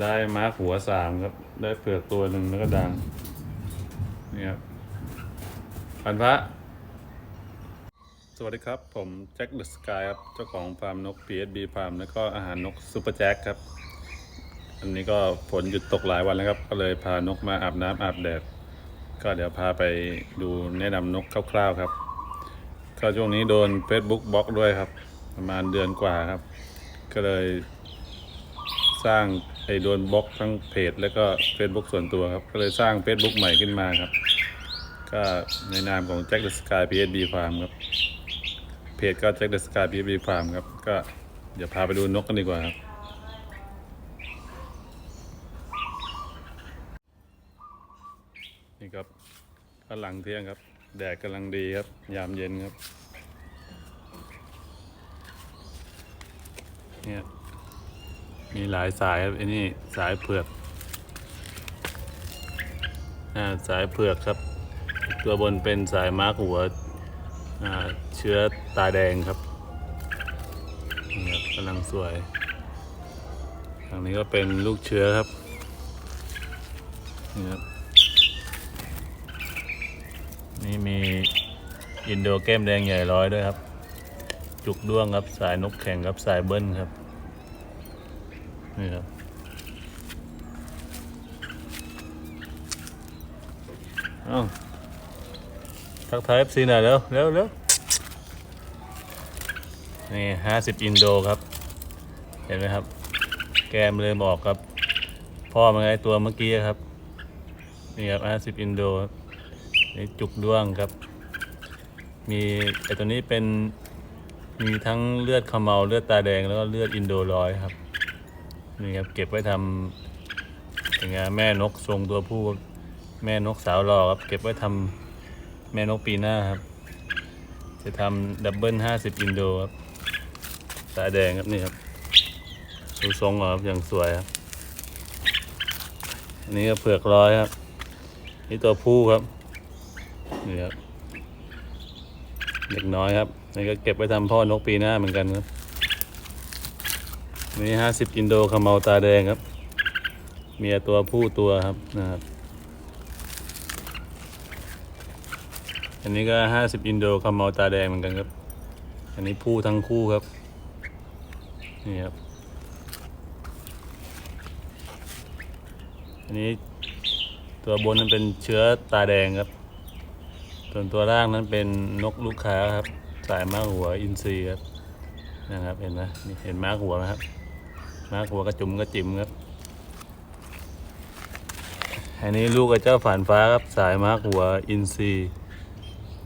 ได้มาร์คหัวสามครับ ได้เผือกตัวหนึ่งแล้วก็ดังนี่ครับพันพระสวัสดีครับ ผมแจ็คเดอะสกายครับ เจ้าของฟาร์มนก PSB ฟาร์มแล้วก็อาหารนกซูเปอร์แจ็คครับ อันนี้ก็ฝนหยุดตกหลายวันแล้วครับ ก็เลยพานกมาอาบน้ำอาบแดด ก็เดี๋ยวพาไปดูแนะนำนกคร่าวๆครับ ก็ช่วงนี้โดน Facebook บล็อกด้วยครับ ประมาณเดือนกว่าครับ ก็เลย สร้างไอ้โดนบล็อกทั้งเพจ แล้วก็ Facebook ส่วนตัวครับ ก็เลยสร้าง Facebook ใหม่ขึ้นมาครับ ก็ในนามของ Jack the Sky PSB Farm ครับ เพจก็ Jack the Sky PSB Farm ครับ ก็เดี๋ยวพาไปดูนกกันดีกว่าครับนี่ครับกำลังเที่ยงครับ แดดกำลังดีครับ ยามเย็นครับเนี่ย มีหลายสายครับไอ้นี่สายเผือกอ่าสายเผือกครับ ตัวบนเป็นสายมาร์กหัวอ่าเชื้อตาแดงครับนี่ครับกำลังสวยทางนี้ก็เป็นลูกเชื้อครับนี่ครับนี่มีอินโดแก้มแดงใหญ่ร้อยด้วยครับ จุกด้วงครับสายนกแข่งครับสายเบิ้ลครับ นี่ครับเอาทักทาย FC หน่อยเร็วเร็วเร็วนี่ห้าสิบอินโดครับ เห็นไหมครับ แกมเลยบอกครับ พ่อมันไงตัวเมื่อกี้ครับ นี่ครับห้าสิบอินโดนี่จุกด้วงครับ มีไอตัวนี้เป็นมีทั้งเลือดขมเมาเลือดตาแดงแล้วก็เลือดอินโดร้อยครับ นี่ครับเก็บไว้ทำอย่างเงี้ยแม่นกทรงตัวผู้แม่นกสาวรอครับ เก็บไว้ทำแม่นกปีหน้าครับ จะทำดับเบิลห้าสิบอินโดครับตาแดงครับนี่ครับดูทรงเหรอครับอย่างสวยครับอันนี้ก็เผือกร้อยครับ นี่ตัวผู้ครับนี่ครับเด็กน้อยครับนี่ก็เก็บไว้ทำพ่อนกปีหน้าเหมือนกันครับ นี่ห้าสิบอินโดขมเมาตาแดงครับ เมียตัวผู้ตัวครับนะครับ อันนี้ก็ห้าสิบอินโดขมเมาตาแดงเหมือนกันครับ อันนี้ผู้ทั้งคู่ครับ นี่ครับ อันนี้ตัวบนนั้นเป็นเชื้อตาแดงครับ ส่วนตัวล่างนั้นเป็นนกลูกค้าครับ สายมากหัวอินทรีครับนะครับเห็นไหมเห็นมากหัวไหมครับ มากหัวกระจุมกระจิมครับ อันนี้ลูกกับเจ้าฝานฟ้าครับสายมาร์กหัวอินทรี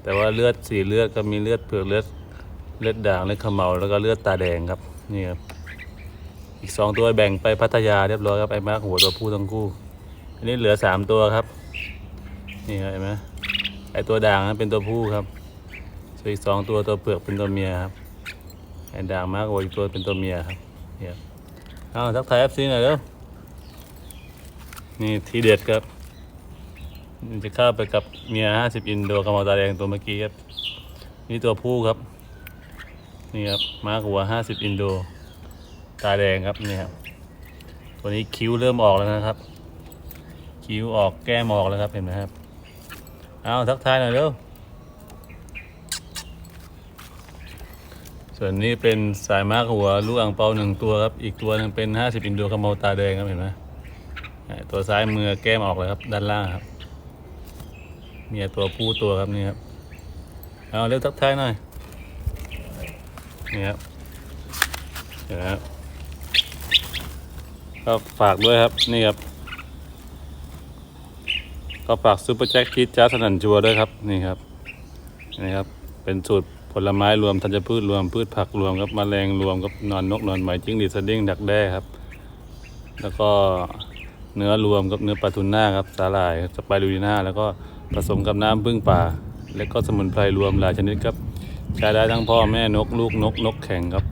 แต่ว่าเลือดสีเลือดก็มีเลือดเผือกเลือดเลือดด่างเลือดขมเมาแล้วก็เลือดตาแดงครับนี่ครับอีกสองตัวแบ่งไปพัทยาเรียบร้อยครับไอ้มาร์กหัวตัวผู้ทั้งคู่ อันนี้เหลือสามตัวครับ นี่ครับเห็นไหมไอ้ตัวด่างนั้นเป็นตัวผู้ครับส่วนอีกสองตัวตัวเปลือกเป็นตัวเมียครับไอ้ด่างมากกว่าอีกตัวเป็นตัวเมียครับเนี่ย เอาทักทายเอฟซีหน่อยเร็วนี่ทีเด็ดครับจะเข้าไปกับเมียห้าสิบอินโดกระมอตาแดงตัวเมื่อกี้ครับนี่ตัวผู้ครับ นี่ครับมากกว่าห้าสิบอินโด ตาแดงครับนี่ครับตัวนี้คิ้วเริ่มออกแล้วนะครับ คิ้วออกแก้มออกแล้วครับเห็นไหมครับเอาทักทายหน่อยเร็ว ส่วนนี้เป็นสายมาร์กหัวลูกอ่างเปาหนึ่งตัวครับ อีกตัวหนึงเป็นห้าสิบอินโดคาเมาตาแดงครับเห็นไหมตัวซ้ายมือแก้มออกเลยครับ ด้านล่างครับเมียตัวผู้ตัวครับนี่ครับเอาเร็วทักทายหน่อยนี่ครับเดี๋ยวนะครับก็ฝากด้วยครับนี่ครับ ก็ฝากซูเปอร์แจ็คคิดจ้าสนันจัวด้วยครับนี่ครับนี่ครับ เป็นสูตร ลไม้รวมธัญพืชรวมพืชผักรวมครับมแมลงรวมกับนอนนกนอนไหมจิ้งหรีดสดิ้งดักแด้ครับ แล้วก็เนื้อรวมกับเนื้อปลาทูน่าครับสาหร่ายสไปรูลิน่าแล้วก็ผสมกับน้ำผึ้งป่า แล้วก็สมุนไพรรวมหลายชนิดครับใช้ได้ทั้งพ่อแม่นกลูกนกนกแข็งครับ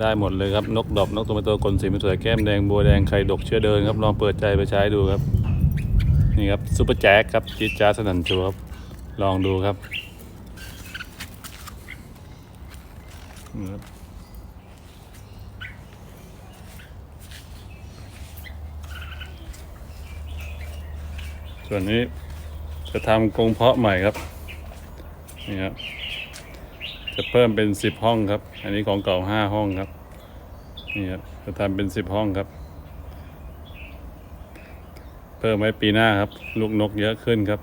ได้หมดเลยครับนกดอกนกตัวเป็นตัวกลนสีเป็นสวยแก้มแดงบัวแดงไข่ดกเชื้อเดินครับลองเปิดใจไปใช้ดูครับนี่ครับซูเปอร์แจ็คครับจี๊ดจ้าสนันจัวครับลองดูครับ อยู่ส่วนนี้จะทำกรงเพาะใหม่ครับนี่ครับจะเพิ่มเป็นสิบห้องครับ อันนี้ของเก่าห้าห้องครับนี่ครับจะทำเป็นสิบห้องครับ เพิ่มไว้ปีหน้าครับ ลูกนกเยอะขึ้นครับ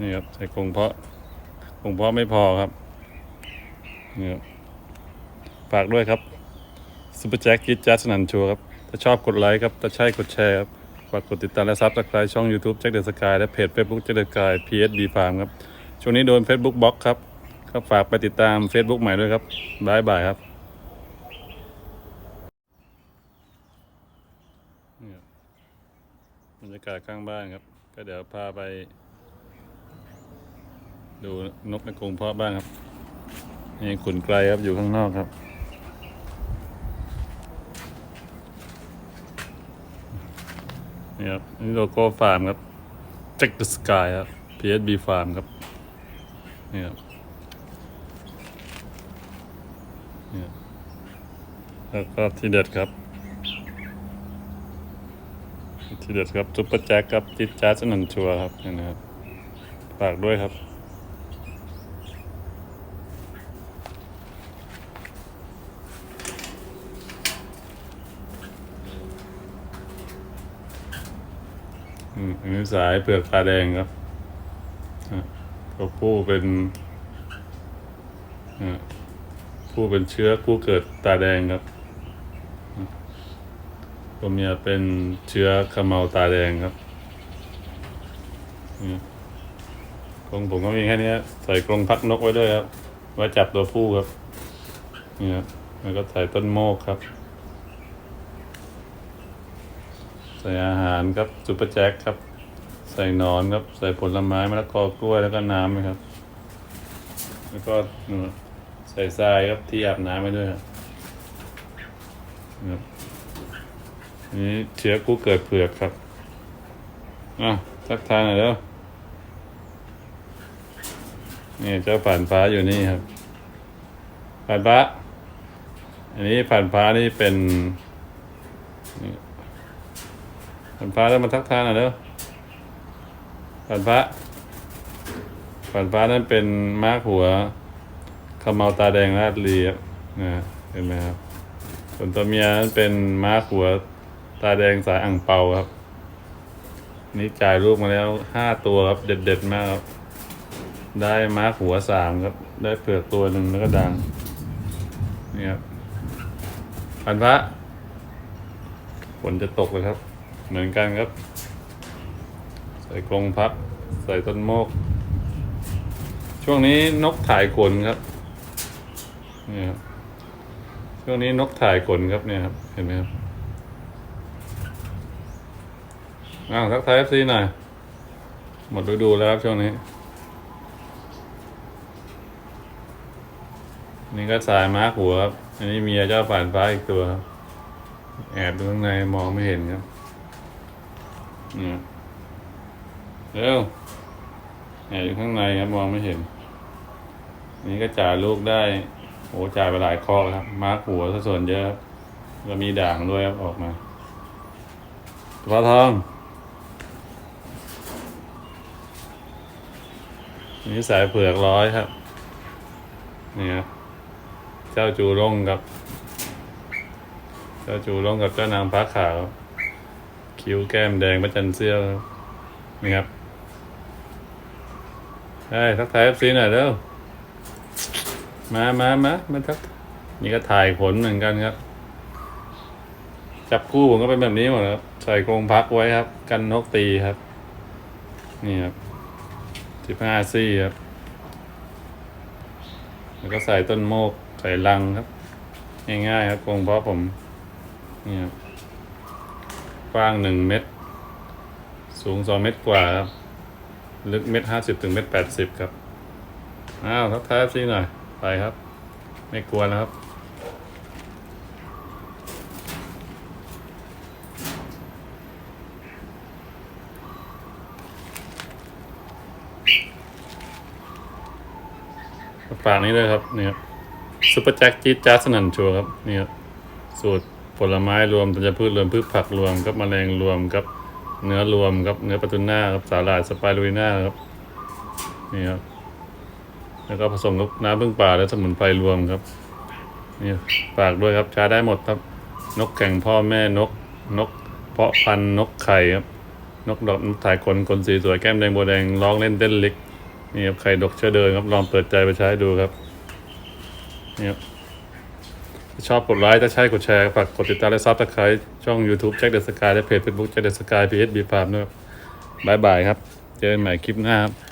นี่ครับใส่กรงเพาะกรงเพาะไม่พอครับนี่ครับ ฝากด้วยครับซูเปอร์แจ็คกิจจัสนันชัวร์ครับ ถ้าชอบกดไลค์ครับ ถ้าใช่กดแชร์ครับ ฝากกดติดตามและซับสไครต์ช่อง YouTube แจ็คเดอะสกายและเพจ Facebook แจ็คเดอะสกาย PSD Farm ครับ ช่วงนี้โดน Facebook บล็อกครับก็ฝากไปติดตาม Facebook ใหม่ด้วยครับบายบายครับนี่ครับบรรยากาศข้างบ้านครับ ก็เดี๋ยวพาไป ดูนกในกรงเพาะบ้างครับนี่ขุนไกลครับอยู่ข้างนอกครับ นี่ครับนี่โลโก้ฟาร์มครับ Jack the Sky ครับ PSB Farm ครับนี่ครับนี่ครับแล้วก็ที่เด็ดครับ ที่เด็ดครับซุปเปอร์แจ็คครับจิตจ้าสนันชัวร์ครับนี่นะครับฝากด้วยครับ อันนี้สายเปลือกตาแดงครับตัวผู้เป็นผู้เป็นเชื้อผู้เกิดตาแดงครับตัวเมียเป็นเชื้อขมเมาตาแดงครับกรงผมก็มีแค่นี้ใส่กรงพักนกไว้ด้วยครับไว้จับตัวผู้ครับนี่ครับแล้วก็ใส่ต้นโมกครับ ใส่อาหารครับซุปเปอร์แจ็คครับ ใส่นอนครับ ใส่ผลไม้มะละกอกล้วยแล้วก็น้ำนะครับ แล้วก็ใส่ทรายครับที่อาบน้ำไปด้วยครับนะครับนี่เชื้อกู้เกิดเผือกครับอะทักทายหน่อยเด้อนี่เจ้าผ่านฟ้าอยู่นี่ครับ ผ่านฟ้า อันนี้ผ่านฟ้านี่เป็น ผ่านฟ้าแล้วมาทักทายหน่อยเด้อผ่านฟ้าผ่านฟ้านั่นเป็นม้าหัวขมเมาตาแดงราดเรียบนะเห็นไหมครับส่วนตัวเมียนั้นเป็นม้าหัวตาแดงสายอ่างเปาครับ นี่จ่ายลูกมาแล้วห้าตัวครับ เด็ดๆมากครับ ได้ม้าหัวสามครับ ได้เผือกตัวหนึ่งแล้วก็ดังนี่ครับผ่านฟ้าฝนจะตกเลยครับ เหมือนกันครับ ใส่กรงพัก ใส่ต้นโมก ช่วงนี้นกถ่ายขนครับนี่ครับช่วงนี้นกถ่ายขนครับเนี่ยครับ เห็นไหมครับอ้าวทักทายเอฟซีหน่อย หมดฤดูแล้วครับช่วงนี้ นี่ก็สายมาร์กหัวครับ อันนี้เมียเจ้าผ่านฟ้าอีกตัวครับ แอบดูข้างในมองไม่เห็นครับ เนี่ยเร็วแอบอยู่ข้างในครับมองไม่เห็นนนี้ก็จ่ายลูกได้โอ้จ่ายไปหลายคอกครับ มาร์กหัวซะส่วนเยอะครับแล้วมีด่างด้วยครับออกมาปลาทองนนี้สายเผือกร้อยครับนี่ครับเจ้าจูร่งครับ เจ้าจูร่งกับเจ้านางฟ้าขาว คิ้วแก้มแดงประจันเสี้ยวนี่ครับได้ทักทายเอฟซีหน่อยเร็วมามามามาทัก นี่ก็ถ่ายขนเหมือนกันครับ จับคู่ผมก็เป็นแบบนี้หมดครับ ใส่กรงพักไว้ครับ กันนกตีครับ นี่ครับสิบห้าซี่ครับ แล้วก็ใส่ต้นโมก ใส่ลังครับ ง่ายๆครับกรงเพราะผม นี่ครับ กว้างหนึ่งเมตร สูงสองเมตรกว่าครับ ลึกเมตรห้าสิบถึงเมตรแปดสิบครับ อ้าวทักทายซิหน่อย ไปครับ ไม่กลัวนะครับฝากนี้เลยครับเนี่ยซุปเปอร์แจ็คจี๊ดจ้าสนันชัวร์ครับเนี่ยสูตร ผลไม้รวมธัญพืชรวมพืชผักรวมกับแมลงรวมกับเนื้อรวมครับเนื้อปลาทูน่าครับสาหร่ายสไปรูลิน่าครับนี่ครับแล้วก็ผสมกับน้ำพึ่งป่าและสมุนไพรรวมครับนี่ฝากด้วยครับใช้ได้หมดครับ นกแข่งพ่อแม่นกนก เพาะพันนกไข่ครับนกดอกนกถ่ายขนขนสีสวยแก้มแดงโบวแดงร้องเล่นเต้นล็กนี่ครับไข่ดกเชื้อเดินครับลองเปิดใจไปใช้ดูครับนี่ครับ ชอบกดไลค์ถ้าใช่กดแชร์ฝากกดติดตามและซับสไครต์ช่อง YouTube แจ็คเดอะสกายและเพจ Facebook แจ็คเดอะสกายพีเอสบีฟาร์มด้วยครับบายบายครับ เจอกันใหม่คลิปหน้าครับ